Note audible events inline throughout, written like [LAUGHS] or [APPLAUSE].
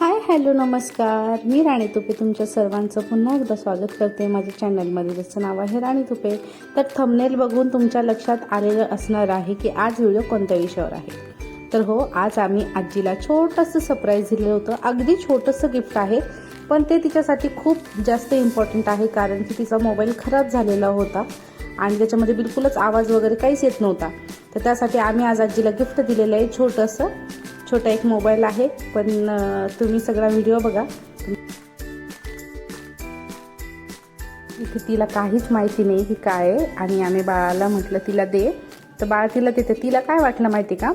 Hi hello नमस्कार. मी राणी तुपे तुमच्या सर्वांचं पुन्हा एकदा स्वागत करते. माझ्या चॅनलमध्ये ज्याचं नाव आहे राणी तुपे तर थंबनेल बघून तुमच्या लक्षात आलेलं असणार आहे की आज व्हिडिओ कोणत्या विषयावर आहे. तर हो आज आम्ही आजीला छोटंसं सरप्राईज दिलं होतं. अगदी छोटंसं गिफ्ट आहे पण ते तिच्यासाठी खूप जास्त इम्पॉर्टंट आहे कारण की तिचा मोबाईल खराब झालेला होता आणि त्याच्यामध्ये बिलकुलच आवाज वगैरे काहीच येत नव्हता. तर त्यासाठी आम्ही आज आजीला गिफ्ट दिलेलं आहे छोटंसं. छोटा एक मोबाईल आहे पण तुम्ही सगळा व्हिडिओ बघा. इथे तिला काहीच माहिती नाही की काय आहे आणि आम्ही बाळाला म्हटलं तिला दे. तर बाळ तिला देते. तिला काय वाटलं माहिती का?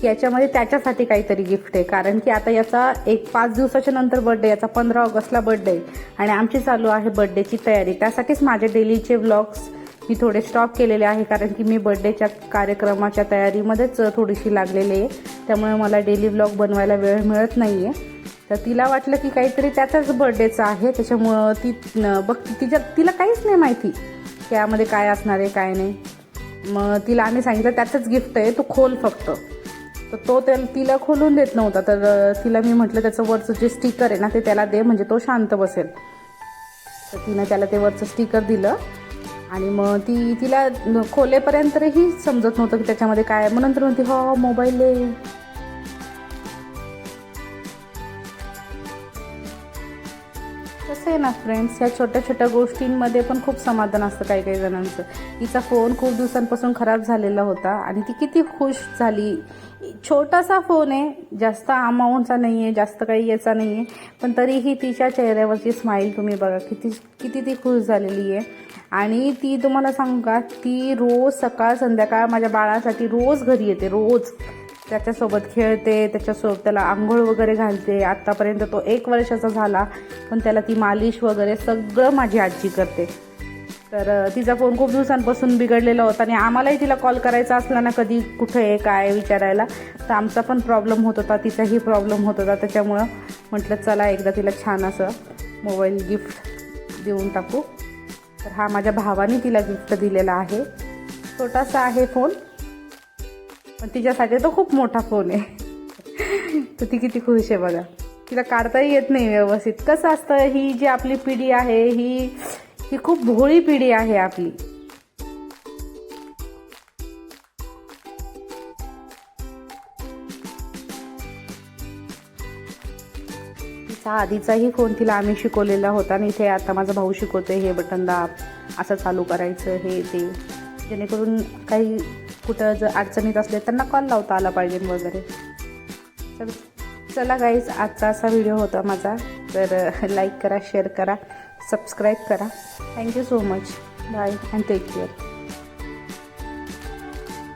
की याच्यामध्ये त्याच्यासाठी काहीतरी गिफ्ट आहे. कारण की आता याचा एक पाच दिवसाच्या नंतर बर्थडे याचा पंधरा ऑगस्टला बर्थडे आहे आणि आमची चालू आहे बर्थडेची तयारी. त्यासाठीच माझे डेलीचे व्लॉग्स मी थोडे स्टॉप केलेले आहे कारण की मी बर्थडेच्या कार्यक्रमाच्या तयारीमध्येच थोडीशी लागलेली आहे. त्यामुळे मला डेली व्लॉग बनवायला वेळ मिळत नाही आहे तर तिला वाटलं की काहीतरी त्याचाच बर्थडेचा आहे. त्याच्यामुळं ती बघ तिच्या तिला काहीच नाही माहिती की यामध्ये काय असणार आहे काय नाही. मग तिला आम्ही सांगितलं त्याचंच गिफ्ट आहे तो खोल फक्त. तर तो त्या तिला खोलून देत नव्हता. तर तिला मी म्हटलं त्याचं वरचं जे स्टिकर आहे ना ते त्याला दे म्हणजे तो शांत बसेल. तर तिनं त्याला ते वरचं स्टिकर दिलं. आणि मग ती तिला खोलेपर्यंतही समजत नव्हतं की त्याच्यामध्ये काय मग नंतर म्हणते हो, हो मोबाईल कसं आहे ना फ्रेंड्स ह्या छोट्या छोट्या गोष्टींमध्ये पण खूप समाधान असतं काही काही जणांचं. तिचा फोन खूप दिवसांपासून खराब झालेला होता आणि ती किती खुश झाली. छोटासा फोन आहे जास्त अमाऊंटचा नाही आहे जास्त काही याचा नाही आहे पण तरीही तिच्या चेहऱ्यावरची स्माईल तुम्ही बघा किती किती ती खुश झालेली आहे. आणि ती तुम्हाला सांगू का ती रोज सकाळ संध्याकाळ माझ्या बाळासाठी रोज घरी येते रोज. त्याच्यासोबत खेळते त्याच्यासोबत त्याला आंघोळ वगैरे घालते. आत्तापर्यंत तो एक वर्षाचा झाला पण त्याला ती मालिश वगैरे सगळं माझी आजी करते. तर तिचा फोन खूप दिवसांपासून बिघडलेला होता आणि आम्हालाही तिला कॉल करायचा असला ना कधी कुठे आहे काय विचारायला तर आमचा पण प्रॉब्लेम होत होता तिचाही प्रॉब्लेम होत होता. त्याच्यामुळं म्हटलं चला एकदा तिला छान असं मोबाईल गिफ्ट देऊन टाकू. तर हा माझ्या भावाने तिला गिफ्ट दिलेला आहे. छोटासा आहे फोन. पण तिच्यासाठी तो खूप मोठा फोन आहे. [LAUGHS] तर ती किती खुश आहे बघा. तिला काढताही येत नाही व्यवस्थित. कसं असतं ही जी आपली पिढी आहे ही ही खूप भोळी पिढी आहे आपली. तिचा आधीचाही फोन तिला आम्ही शिकवलेला होता आणि इथे आता माझा भाऊ शिकवतोय हे बटन दाब असं चालू करायचं हे ते. जेणेकरून काही कुठं जर अडचणीत असले त्यांना कॉल लावता आला पाहिजे वगैरे. तर चला गाईज आजचा असा व्हिडिओ होता माझा. तर [LAUGHS] लाईक करा शेअर करा सबस्क्राईब करा. Thank you so much bye and take care